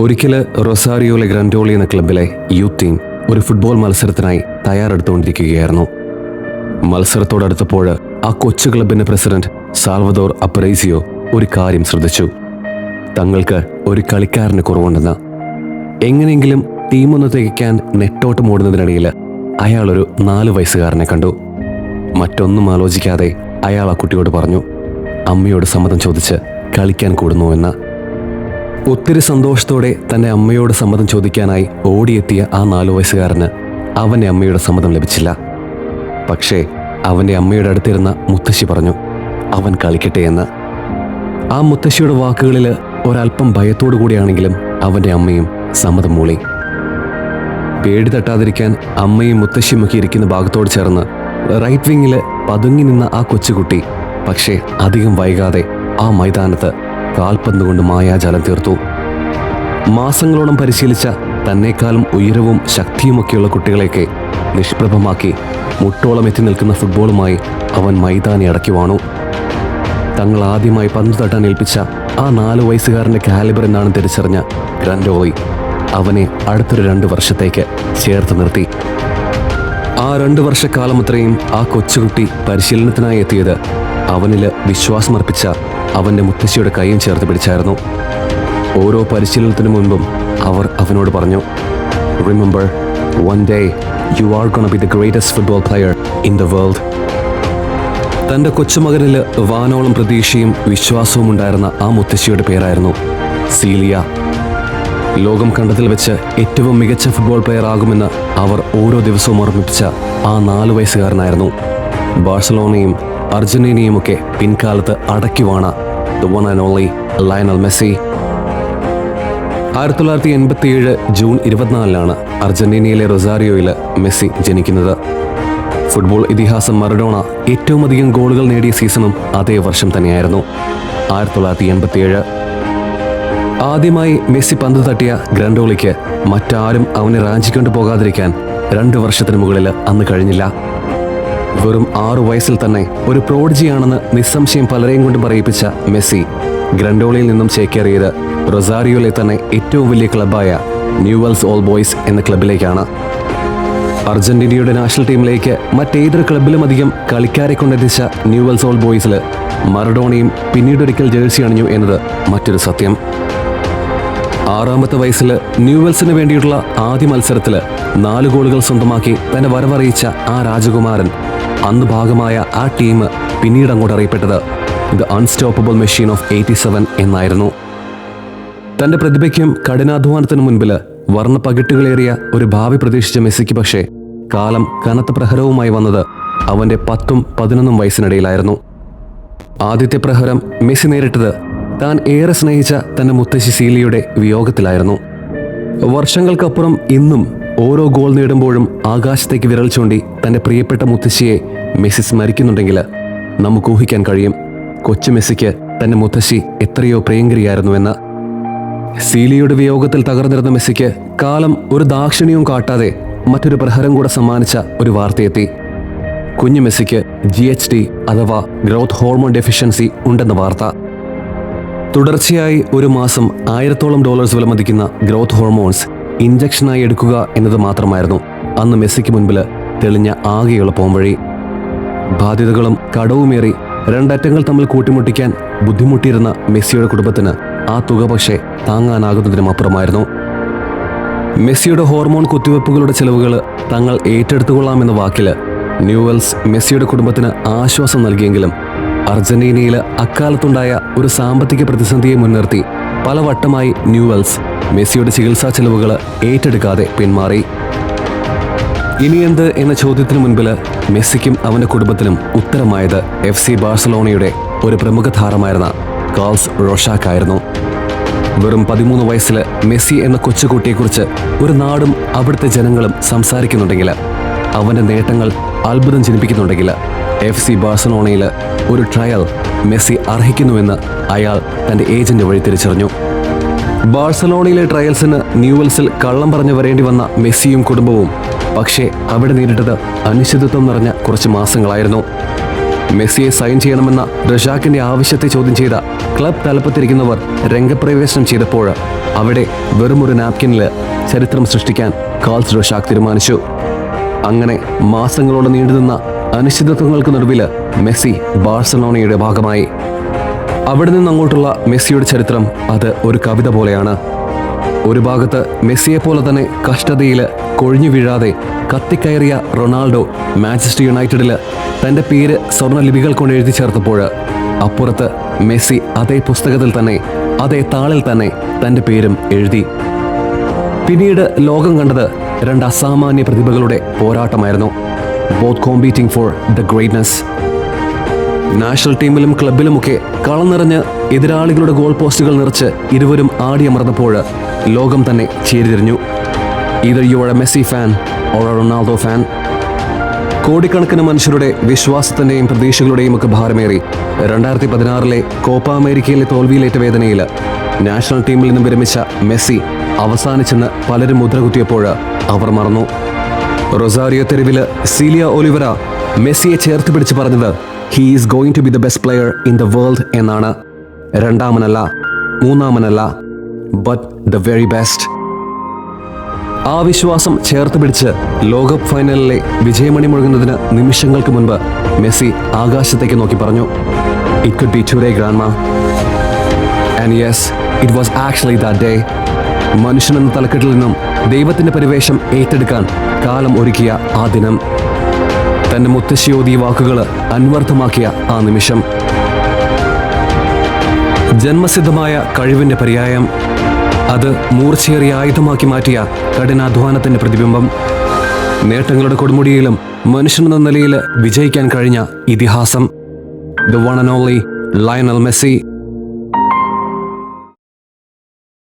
ഒരിക്കൽ റൊസാരിയോലെ ഗ്രൻഡോളി എന്ന ക്ലബിലെ യൂത്ത് ടീം ഒരു ഫുട്ബോൾ മത്സരത്തിനായി തയ്യാറെടുത്തുകൊണ്ടിരിക്കുകയായിരുന്നു. മത്സരത്തോടടുത്തപ്പോൾ ആ കൊച്ചു ക്ലബിന്റെ പ്രസിഡന്റ് സാൽവദോർ അപ്രൈസിയോ ഒരു കാര്യം ശ്രദ്ധിച്ചു. തങ്ങൾക്ക് ഒരു കളിക്കാരന് കുറവുണ്ടെന്ന്. എങ്ങനെയെങ്കിലും ടീമൊന്ന് തികയ്ക്കാൻ നെട്ടോട്ടം ഓടുന്നതിനിടയിൽ അയാൾ ഒരു നാല് വയസ്സുകാരനെ കണ്ടു. മറ്റൊന്നും ആലോചിക്കാതെ അയാൾ ആ കുട്ടിയോട് പറഞ്ഞു അമ്മയോട് സമ്മതം ചോദിച്ച് കളിക്കാൻ കൂടുന്നു എന്ന്. ഒത്തിരി സന്തോഷത്തോടെ തന്റെ അമ്മയോട് സമ്മതം ചോദിക്കാനായി ഓടിയെത്തിയ ആ നാലു വയസ്സുകാരന് അവന്റെ അമ്മയുടെ സമ്മതം ലഭിച്ചില്ല. പക്ഷേ അവന്റെ അമ്മയുടെ അടുത്തിരുന്ന മുത്തശ്ശി പറഞ്ഞു അവൻ കളിക്കട്ടെ എന്ന്. ആ മുത്തശ്ശിയുടെ വാക്കുകളിൽ ഒരല്പം ഭയത്തോടു കൂടിയാണെങ്കിലും അവന്റെ അമ്മയും സമ്മതം മൂളി. പേടി തട്ടാതിരിക്കാൻ അമ്മയും മുത്തശ്ശിയും ഒക്കെ ഇരിക്കുന്ന ഭാഗത്തോട് ചേർന്ന് റൈറ്റ് വിങ്ങിൽ പതുങ്ങി നിന്ന ആ കൊച്ചുകുട്ടി പക്ഷേ അധികം വൈകാതെ ആ മൈതാനത്ത് കാൽപന്ത് കൊണ്ട് മായാജാലം തീർത്തു. മാസങ്ങളോളം പരിശീലിച്ച തന്നെക്കാളും ഉയരവും ശക്തിയുമൊക്കെയുള്ള കുട്ടികളെയൊക്കെ നിഷ്പ്രഭമാക്കി മുട്ടോളം എത്തി നിൽക്കുന്ന ഫുട്ബോളുമായി അവൻ മൈതാനി അടക്കി വാണു. തങ്ങൾ ആദ്യമായി പന്ത് തട്ടാൻ ഏൽപ്പിച്ച ആ നാല് വയസ്സുകാരന്റെ കാലിബർ എന്നാണ് തിരിച്ചറിഞ്ഞ ഗ്രൻഡോയി അവനെ അടുത്തൊരു രണ്ട് വർഷത്തേക്ക് ചേർത്ത് നിർത്തി. ആ രണ്ട് വർഷക്കാലം അത്രയും ആ കൊച്ചുകുട്ടി പരിശീലനത്തിനായി എത്തിയത് അവനിൽ വിശ്വാസമർപ്പിച്ച അവന്റെ മുത്തശ്ശിയുടെ കൈയും ചേർത്ത് പിടിച്ചായിരുന്നു. ഓരോ പരിശീലനത്തിനു മുൻപും അവർ അവനോട് പറഞ്ഞു remember one day you are gonna be the greatest football player in the world തന്റെ കൊച്ചുമകനിൽ വാനോളം പ്രതീക്ഷയും വിശ്വാസവും ഉണ്ടായിരുന്ന ആ മുത്തശ്ശിയുടെ പേരായിരുന്നു സീലിയ. ലോകം കണ്ടതിൽ വെച്ച് ഏറ്റവും മികച്ച ഫുട്ബോൾ പ്ലെയർ ആകുമെന്ന് അവർ ഓരോ ദിവസവും ഓർമ്മിപ്പിച്ച ആ നാല് വയസ്സുകാരനായിരുന്നു. ബാഴ്സലോണയും അർജന്റീനയും ഒക്കെ പിൻകാലത്ത് അടക്കിവാണ the one and only Lionel Messi ആയിരത്തി തൊള്ളായിരത്തി എൺപത്തി ഏഴ് ജൂൺ ഇരുപത്തിനാലിനാണ് അർജന്റീനയിലെ റൊസാരിയോയിൽ മെസ്സി ജനിക്കുന്നത്. ഫുട്ബോൾ ഇതിഹാസം മറഡോണ ഏറ്റവും അധികം ഗോളുകൾ നേടിയ സീസണും അതേ വർഷം തന്നെയായിരുന്നു. ആയിരത്തി തൊള്ളായിരത്തി എൺപത്തിയേഴ് ആദ്യമായി മെസ്സി പന്ത് തട്ടിയ ഗ്രാൻഡോളിക്ക് മറ്റാരും അവനെ റാഞ്ചിക്കൊണ്ട് പോകാതിരിക്കാൻ രണ്ട് വർഷത്തിന് മുകളിൽ അന്ന് കഴിഞ്ഞില്ല. വെറും ആറു വയസ്സിൽ തന്നെ ഒരു പ്രോഡിജിയാണെന്ന് നിസ്സംശയം പലരെയും കൊണ്ട് പറയിപ്പിച്ച മെസ്സി. ഗ്രൻഡോളിയിൽ നിന്നും ചേക്കേറിയത് റൊസാരിയോയിലെ തന്നെ ഏറ്റവും വലിയ ക്ലബായ ന്യൂവൽസ് ഓൾ ബോയ്സ് എന്ന ക്ലബിലേക്കാണ്. അർജന്റീനയുടെ നാഷണൽ ടീമിലേക്ക് മറ്റേതൊരു ക്ലബിലും അധികം കളിക്കാരെ കൊണ്ടെത്തിച്ച ന്യൂവൽസ് ഓൾ ബോയ്സിൽ മറഡോണയും പിന്നീടൊരിക്കൽ ജേഴ്സി അണിഞ്ഞു എന്നത് മറ്റൊരു സത്യം. ആറാമത്തെ വയസ്സിൽ ന്യൂവൽസിന് വേണ്ടിയിട്ടുള്ള ആദ്യ മത്സരത്തിൽ നാല് ഗോളുകൾ സ്വന്തമാക്കി തന്നെ വരവറിയിച്ച ആ രാജകുമാരൻ അന്ന് ഭാഗമായ ആ ടീം പിന്നീട് അങ്ങോട്ട് അറിയപ്പെട്ടത് the unstoppable machine of eighty seven എന്നായിരുന്നു. തന്റെ പ്രതിഭയ്ക്കും കഠിനാധ്വാനത്തിനു മുൻപിൽ വർണ പകിട്ടുകളേറിയ ഒരു ഭാവി പ്രതീക്ഷിച്ച മെസ്സിക്ക് പക്ഷേ കാലം കനത്ത പ്രഹരവുമായി വന്നത് അവന്റെ പത്തും പതിനൊന്നും വയസ്സിനിടയിലായിരുന്നു. ആദ്യത്തെ പ്രഹരം മെസ്സി നേരിട്ടത് താൻ ഏറെ സ്നേഹിച്ച തന്റെ മുത്തശ്ശി സീലിയുടെ വിയോഗത്തിലായിരുന്നു. വർഷങ്ങൾക്കപ്പുറം ഇന്നും ഓരോ ഗോൾ നേടുമ്പോഴും ആകാശത്തേക്ക് വിരൽ ചൂണ്ടി തന്റെ പ്രിയപ്പെട്ട മുത്തശ്ശിയെ മെസ്സി സ്മരിക്കുന്നുണ്ടെങ്കിൽ നമുക്ക് ഊഹിക്കാൻ കഴിയും കൊച്ചു മെസ്സിക്ക് തന്റെ മുത്തശ്ശി എത്രയോ പ്രിയങ്കരിയായിരുന്നുവെന്ന്. സീലിയുടെ വിയോഗത്തിൽ തകർന്നിരുന്ന മെസ്സിക്ക് കാലം ഒരു ദാക്ഷിണ്യവും കാട്ടാതെ മറ്റൊരു പ്രഹരം കൂടെ സമ്മാനിച്ച ഒരു വാർത്തയെത്തി. കുഞ്ഞു മെസ്സിക്ക് ജി എച്ച് ഡി അഥവാ ഗ്രോത്ത് ഹോർമോൺ ഡെഫിഷ്യൻസി ഉണ്ടെന്ന വാർത്ത. തുടർച്ചയായി ഒരു മാസം ആയിരത്തോളം ഡോളേഴ്സ് വിലമതിക്കുന്ന ഗ്രോത്ത് ഹോർമോൺസ് ഇഞ്ചക്ഷനായി എടുക്കുക എന്നത് മാത്രമായിരുന്നു. അന്ന് മെസ്സിക്ക് മുൻപിൽ തെളിഞ്ഞ ആകെയുള്ള പോംവഴി. ബാധ്യതകളും കടവുമേറി രണ്ടറ്റങ്ങൾ തമ്മിൽ കൂട്ടിമുട്ടിക്കാൻ ബുദ്ധിമുട്ടിയിരുന്ന മെസ്സിയുടെ കുടുംബത്തിന് ആ തുക പക്ഷേ താങ്ങാനാകുന്നതിനും അപ്പുറമായിരുന്നു മെസ്സിയുടെ ഹോർമോൺ കുത്തിവയ്പ്പുകളുടെ ചെലവുകൾ തങ്ങൾ ഏറ്റെടുത്തുകൊള്ളാമെന്ന വാക്കിൽ ന്യൂവൽസ് മെസ്സിയുടെ കുടുംബത്തിന് ആശ്വാസം നൽകിയെങ്കിലും അർജന്റീനയിൽ അക്കാലത്തുണ്ടായ ഒരു സാമ്പത്തിക പ്രതിസന്ധിയെ മുൻനിർത്തി പലവട്ടമായി ന്യൂവൽസ് മെസ്സിയുടെ ചികിത്സാ ചെലവുകൾ ഏറ്റെടുക്കാതെ പിന്മാറി. ഇനിയെന്ത് എന്ന ചോദ്യത്തിന് മുൻപിൽ മെസ്സിക്കും അവന്റെ കുടുംബത്തിനും ഉത്തരമായത് എഫ് സി ബാഴ്സലോണയുടെ ഒരു പ്രമുഖ താരമായിരുന്ന കാൾസ് റോഷാക്കായിരുന്നു. വെറും പതിമൂന്ന് വയസ്സിൽ മെസ്സി എന്ന കൊച്ചുകുട്ടിയെക്കുറിച്ച് ഒരു നാടും അവിടുത്തെ ജനങ്ങളും സംസാരിക്കുന്നുണ്ടെങ്കിൽ അവന്റെ നേട്ടങ്ങൾ അത്ഭുതം ജനിപ്പിക്കുന്നുണ്ടെങ്കിൽ എഫ് സി ബാഴ്സലോണയിൽ ഒരു ട്രയൽ മെസ്സി അർഹിക്കുന്നുവെന്ന് അയാൾ തന്റെ ഏജന്റ് വഴി തിരിച്ചറിഞ്ഞു. ബാഴ്സലോണയിലെ ട്രയൽസിന് ന്യൂവൽസിൽ കള്ളം പറഞ്ഞു വരേണ്ടി വന്ന മെസ്സിയും കുടുംബവും പക്ഷേ അവിടെ നേരിട്ടത് അനിശ്ചിതത്വം നിറഞ്ഞ കുറച്ച് മാസങ്ങളായിരുന്നു. മെസ്സിയെ സൈൻ ചെയ്യണമെന്ന റഷാക്കിന്റെ ആവശ്യത്തെ ചോദ്യം ചെയ്ത ക്ലബ് തലപ്പത്തിരിക്കുന്നവർ രംഗപ്രവേശനം ചെയ്തപ്പോൾ അവിടെ വെറുമൊരു നാപ്കിനിൽ ചരിത്രം സൃഷ്ടിക്കാൻ കാൾസ് റോഷാക്ക് തീരുമാനിച്ചു. അങ്ങനെ മാസങ്ങളോട് നീണ്ടുനിന്ന അനിശ്ചിതത്വങ്ങൾക്ക് നടുവിൽ മെസ്സി ബാഴ്സലോണയുടെ ഭാഗമായി. അവിടെ നിന്ന് അങ്ങോട്ടുള്ള മെസ്സിയുടെ ചരിത്രം അത് ഒരു കവിത പോലെയാണ്. ഒരു ഭാഗത്ത് മെസ്സിയെ പോലെ തന്നെ കഷ്ടതയിൽ കൊഴിഞ്ഞു വീഴാതെ കത്തിക്കയറിയ റൊണാൾഡോ മാഞ്ചസ്റ്റർ യുണൈറ്റഡിൽ തന്റെ പേര് സ്വർണ ലിപികൾ കൊണ്ട് എഴുതി ചേർത്തപ്പോൾ അപ്പുറത്ത് മെസ്സി അതേ പുസ്തകത്തിൽ തന്നെ അതേ താളിൽ തന്നെ തന്റെ പേരും എഴുതി. പിന്നീട് ലോകം കണ്ടത് രണ്ട് അസാമാന്യ പ്രതിഭകളുടെ പോരാട്ടമായിരുന്നു. Both competing for the greatness national ടീമിലും ക്ലബിലുമൊക്കെ കളം നിറഞ്ഞ് എതിരാളികളുടെ ഗോൾ പോസ്റ്റുകൾ നിറച്ച് ഇരുവരും ആടിയമർന്നപ്പോൾ ലോകം തന്നെ ചേരിതിരിഞ്ഞു. Are a Messi fan or Ronaldo fan. കോടിക്കണക്കിന് മനുഷ്യരുടെ വിശ്വാസത്തിന്റെയും പ്രതീക്ഷകളുടെയും ഒക്കെ ഭാരമേറി. രണ്ടായിരത്തി പതിനാറിലെ കോപ്പ അമേരിക്കയിലെ തോൽവിയിലേറ്റ വേദനയിൽ നാഷണൽ ടീമിൽ നിന്നും വിരമിച്ച മെസ്സി അവസാനിച്ചെന്ന് പലരും മുദ്രകുത്തിയപ്പോൾ അവർ മറന്നു. റൊസാരിയോ തെരുവിൽ സീലിയ ഒലിവറ മെസ്സിയെ ചേർത്ത് പിടിച്ച് പറഞ്ഞത് he is going to be the best player in the world എന്നാണ്. രണ്ടാമനല്ല മൂന്നാമനല്ല ബട്ട് ദ വെരി ബെസ്റ്റ് ആ വിശ്വാസം ചേർത്ത് പിടിച്ച് ലോകകപ്പ് ഫൈനലിലെ വിജയമണി മുഴങ്ങുന്നതിന് നിമിഷങ്ങൾക്ക് മുൻപ് മെസ്സി ആകാശത്തേക്ക് നോക്കി പറഞ്ഞു. It could be today grandma and yes it was actually that day മനുഷ്യൻ എന്ന തലക്കെട്ടിൽ നിന്നും ദൈവത്തിന്റെ പരിവേഷം ഏറ്റെടുക്കാൻ കാലം ഒരുക്കിയ ആ ദിനം. തന്റെ മുത്തശ്ശിയോതി വാക്കുകൾ അന്വർത്ഥമാക്കിയ ആ നിമിഷം. ജന്മസിദ്ധമായ കഴിവിന്റെ പര്യായം. അത് മൂർച്ചയേറിയ ആയുധമാക്കി മാറ്റിയ കഠിനാധ്വാനത്തിന്റെ പ്രതിബിംബം. നേട്ടങ്ങളുടെ കൊടുമുടിയിലും മനുഷ്യനെന്ന നിലയിൽ വിജയിക്കാൻ കഴിഞ്ഞ ഇതിഹാസം. The one and only Lionel Messi